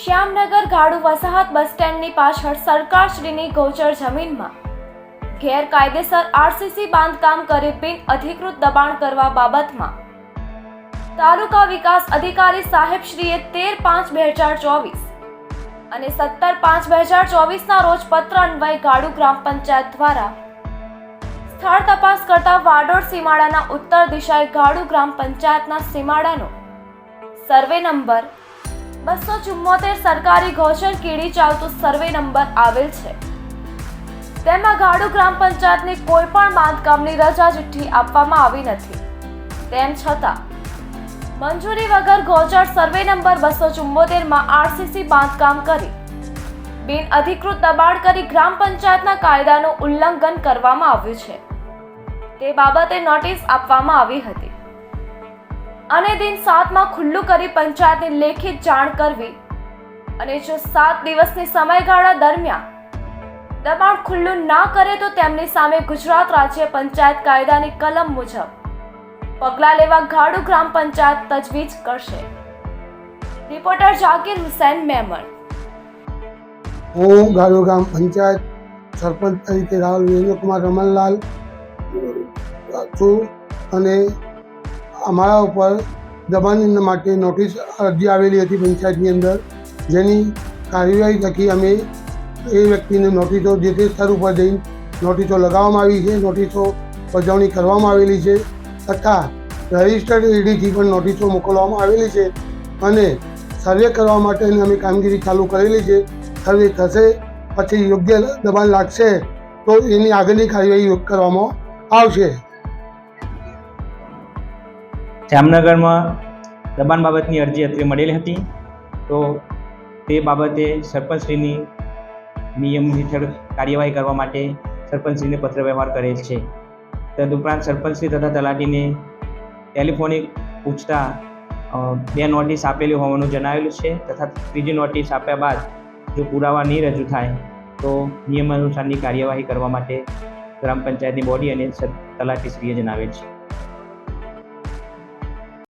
શ્યામનગર ગાડુ વસાહત બસ સ્ટેન્ડની પાછળ સરકારશ્રીની ગૌચર જમીનમાં. ગેરકાયદેસર આરસીસી બાંધકામ કરી બિન અધિકૃત દબાણ કરવા બાબતમાં. તાલુકા વિકાસ અધિકારી સાહેબશ્રીએ તેર પાંચ બે હજાર ચોવીસ અને સત્તર પાંચ બે હજાર ચોવીસના રોજ પત્ર અન્વયે ગાડુ ગ્રામ પંચાયત દ્વારા સ્થળ તપાસ કરતા વાડોળ સીમાડાના ઉત્તર દિશાએ ગાડુ ગ્રામ પંચાયતના સીમાડાનો સર્વે નંબર બસો ચુમ્મોતેર સરકારી ગૌચર કીડી ચાલતું સર્વે નંબર આવેલ છે. તેમાં ગાડુ ગ્રામ પંચાયતની કોઈ પણ બાંધકામની રજા ચિઠ્ઠી આપવામાં આવી નથી. તેમ છતાં, મંજૂરી વગર ગૌચર સર્વે નંબર બસો ચુમ્મોતેરમાં આરસીસી બાંધકામ કરી, બિન અધિકૃત દબાણ કરી ગ્રામ પંચાયતના કાયદાનું ઉલ્લંઘન કરવામાં આવ્યું છે. તે બાબતે નોટિસ આપવામાં આવી હતી. અને દિન સાતમાં ખુલ્લું કરી પંચાયતને લેખિત જાણ કરવી. અને જો સાત દિવસની સમયગાળા દરમિયાન દબાણ ખુલ્લું ના કરે તો તેમની સામે ગુજરાત રાજ્ય પંચાયત કાયદાની કલમ મુજબ પગલાં લેવા ગાડુ ગ્રામ પંચાયત તજવીજ કરશે. રિપોર્ટર જાકીર હુસૈન મેમણ. હું ગાડુ ગ્રામ પંચાયત સરપંચ તરીકે રાહુલ વિરેન્દ્રકુમાર રમણલાલ છું અને અમારા ઉપર દબાણ માટે નોટિસ અરજી આવેલી હતી પંચાયતની અંદર. જેની કાર્યવાહી થકી અમે એ વ્યક્તિને નોટિસો જે તે સ્તર ઉપર જઈને નોટિસો લગાવવામાં આવી છે, નોટિસો બજાવણી કરવામાં આવેલી છે તથા રજિસ્ટર્ડ એડીથી પણ નોટિસો મોકલવામાં આવેલી છે અને સર્વે કરવા માટેની અમે કામગીરી ચાલુ કરેલી છે. સર્વે થશે પછી યોગ્ય દબાણ લાગશે તો એની આગળની કાર્યવાહી કરવામાં આવશે. જામનગરમાં દબાણ બાબતની અરજી અત્રે મળેલી હતી. તો તે બાબતે સરપંચશ્રીની નિયમ હેઠળ કાર્યવાહી કરવા માટે સરપંચશ્રીને પત્ર વ્યવહાર કરેલ છે. તદુપરાંત સરપંચશ્રી તથા તલાટીને ટેલિફોનિક પૂછતા બે નોટિસ આપેલી હોવાનું જણાવેલું છે તથા ત્રીજી નોટિસ આપ્યા બાદ જો પુરાવા નહીં રજૂ થાય, તો નિયમ અનુસારની કાર્યવાહી કરવા માટે ગ્રામ પંચાયતની બોડી અને તલાટીશ્રીએ જણાવેલ છે.